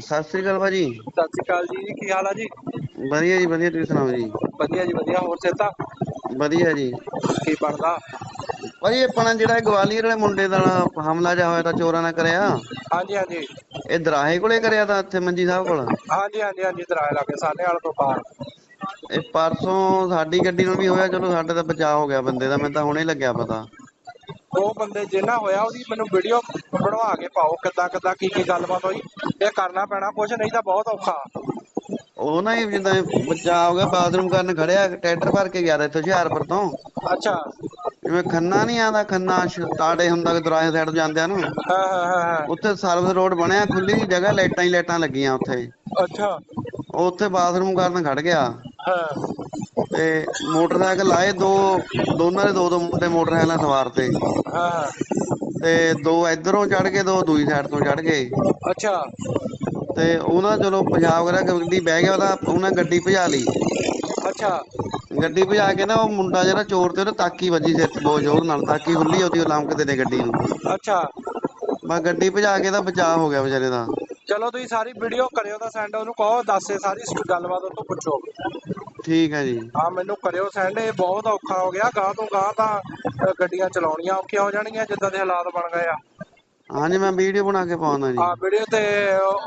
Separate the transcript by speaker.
Speaker 1: ਸਤਿ ਸ੍ਰੀ ਅਕਾਲ ਭਾਜੀ।
Speaker 2: ਸਤਿ ਸ਼੍ਰੀ ਅਕਾਲ ਜੀ ਕੀ ਹਾਲ ਆ ਜੀ?
Speaker 1: ਵਧੀਆ ਜੀ ਵਧੀਆ ਤੁਸੀਂ ਸੁਣਾਓ ਜੀ?
Speaker 2: ਵਧੀਆ ਜੀ ਵਧੀਆ ਹੋਰ ਸੇਤਾ
Speaker 1: ਵਧੀਆ ਜੀ।
Speaker 2: ਕੀ ਬਣਦਾ?
Speaker 1: ਭਾਜੀ ਆਪਣਾ ਜਿਹੜਾ ਇਹ ਗਵਾਲੀਅਰ ਵਾਲੇ ਮੁੰਡੇ ਦਾ ਹਮਲਾ ਜਿਹਾ ਹੋਇਆ ਤਾਂ ਚੋਰਾਂ ਨੇ ਕਰਿਆ।
Speaker 2: ਹਾਂਜੀ ਹਾਂਜੀ।
Speaker 1: ਇਹ ਦਰਾਹੇ ਕੋਲੇ ਕਰਿਆ ਤਾਂ ਇੱਥੇ ਮੰਜੀ ਸਾਹਿਬ ਕੋਲ?
Speaker 2: ਹਾਂਜੀ ਹਾਂਜੀ ਹਾਂਜੀ ਦਰਾਏ ਲਾਗੇ ਸਾਨੇ ਵਾਲ ਤੋਂ ਪਾਰ
Speaker 1: ਇਹ ਪਰਸੋਂ ਸਾਡੀ ਗੱਡੀ ਨਾਲ ਵੀ ਹੋਇਆ ਚਲੋ ਸਾਡੇ ਤਾਂ ਬਚਾਅ ਹੋ ਗਿਆ ਬੰਦੇ ਦਾ ਮੈਨੂੰ ਤਾਂ ਹੁਣੇ ਲੱਗਿਆ ਪਤਾ।
Speaker 2: ਉਹ ਬੰਦੇ ਜਿੰਨਾ ਹੋਇਆ ਉਹਦੀ ਮੈਨੂੰ ਵੀਡੀਓ ਬਣਵਾ ਕੇ ਪਾਓ ਕਿੱਦਾਂ ਕਿੱਦਾਂ ਕੀ ਕੀ ਗੱਲਬਾਤ ਹੋਈ ਇਹ ਕਰਨਾ ਪੈਣਾ ਕੁਛ ਨਹੀਂ ਤਾਂ ਬਹੁਤ ਔਖਾ।
Speaker 1: ਉਹ ਨਾ ਇਹ ਜਿੱਦਾਂ ਬਚਾਅ ਹੋ ਗਿਆ ਬਾਥਰੂਮ ਕਰਨ ਖੜਿਆ ਟਰੈਕਟਰ ਭਰ ਕੇ ਗਿਆ ਤਾ ਇੱਥੋਂ ਹੁਸ਼ਿਆਰਪੁਰ ਤੋਂ।
Speaker 2: ਅੱਛਾ।
Speaker 1: ਜਿਵੇਂ ਖੰਨਾ ਨਹੀਂ ਆਉਂਦਾ ਖੰਨਾ ਸਟਾਰਟੇ ਹੁੰਦਾ ਕਿ ਦਰਾਹੇ ਸਾਈਡ ਜਾਂਦਿਆਂ ਨੂੰ।
Speaker 2: ਹਾਂ ਹਾਂ ਹਾਂ ਹਾਂ।
Speaker 1: ਉੱਥੇ ਸਰਵਿਸ ਰੋਡ ਬਣਿਆ ਖੁੱਲੀ ਜਗ੍ਹਾ ਲਾਈਟਾਂ ਹੀ ਲਾਈਟਾਂ ਲੱਗੀਆਂ ਉੱਥੇ।
Speaker 2: ਅੱਛਾ।
Speaker 1: ਉਹ ਉੱਥੇ ਬਾਥਰੂਮ ਕਰਨ ਖੜ ਗਿਆ।
Speaker 2: ਹਾਂ।
Speaker 1: ਤੇ ਮੋਟਰਸਾਈਕਲ ਆਏ ਦੋ ਦੋਨਾਂ ਦੇ ਦੋ ਦੋ ਮੁੰਡੇ ਮੋਟਰਸਾਈਕਲਾਂ ਸਵਾਰ ਤੇ।
Speaker 2: ਹਾਂ।
Speaker 1: ਤੇ ਦੋ ਇਧਰੋਂ ਚੜ ਗਏ ਦੋ ਦੂਜੀ ਸਾਈਡ ਤੋਂ ਚੜ ਗਏ।
Speaker 2: ਅੱਛਾ।
Speaker 1: ਤੇ ਉਹਨਾਂ ਚਲੋ ਪੰਜਾਬ ਕਰਿਆ ਗੱਡੀ ਬਹਿ ਗਿਆ ਉਹਦਾ ਉਹਨਾਂ ਗੱਡੀ ਭਜਾ ਲਈ।
Speaker 2: ਅੱਛਾ।
Speaker 1: ਗੱਡੀ ਭਜਾ ਕੇ ਨਾ ਉਹ ਮੁੰਡਾ ਜਿਹੜਾ ਚੋਰ ਤੇ ਉਹਦੇ ਤਾਕੀ ਵੱਜੀ ਸਿਰ ਤੇ ਬਹੁਤ ਜ਼ੋਰ ਨਾਲ ਤਾਕੀ ਖੁੱਲੀ ਉਹਦੀ ਉਹ ਲੰਮਕਦੇ ਨੇ ਗੱਡੀ ਨੂੰ।
Speaker 2: ਅੱਛਾ।
Speaker 1: ਬਸ ਗੱਡੀ ਭਜਾ ਕੇ ਦਾ ਬਚਾਅ ਹੋ ਗਿਆ ਵਿਚਾਰੇ ਦਾ।
Speaker 2: ਚਲੋ ਤੁਸੀਂ ਸਾਰੀ ਵੀਡੀਓ ਕਰਿਓ ਤਾਂ ਸੈਂਡ ਉਹਨੂੰ ਕਹੋ ਦੱਸੇ ਸਾਰੀ ਸ- ਗੱਲਬਾਤ ਉਹ ਤੋਂ ਪੁੱਛੋ।
Speaker 1: ਠੀਕ ਹੈ ਜੀ।
Speaker 2: ਹਾਂ ਮੈਨੂੰ ਕਰਿਓ ਸੈਂਡ ਇਹ ਬਹੁਤ ਔਖਾ ਹੋ ਗਿਆ। ਗਾਂ ਤੋਂ ਗਾਂ ਤਾਂ ਅ, ਗੱਡੀਆਂ ਚਲਾਉਣੀਆਂ ਔਖੀਆਂ ਹੋ ਜਾਣਗੀਆਂ ਜਿੱਦਾਂ ਦੇ ਹਾਲਾਤ ਬਣ ਗਏ ਆ।
Speaker 1: ਹਾਂਜੀ ਮੈਂ ਵੀਡੀਓ ਬਣਾ ਕੇ ਪਾਉਣਾ ਜੀ।
Speaker 2: ਆ ਵੀਡੀਓ ਤੇ ਉਹ-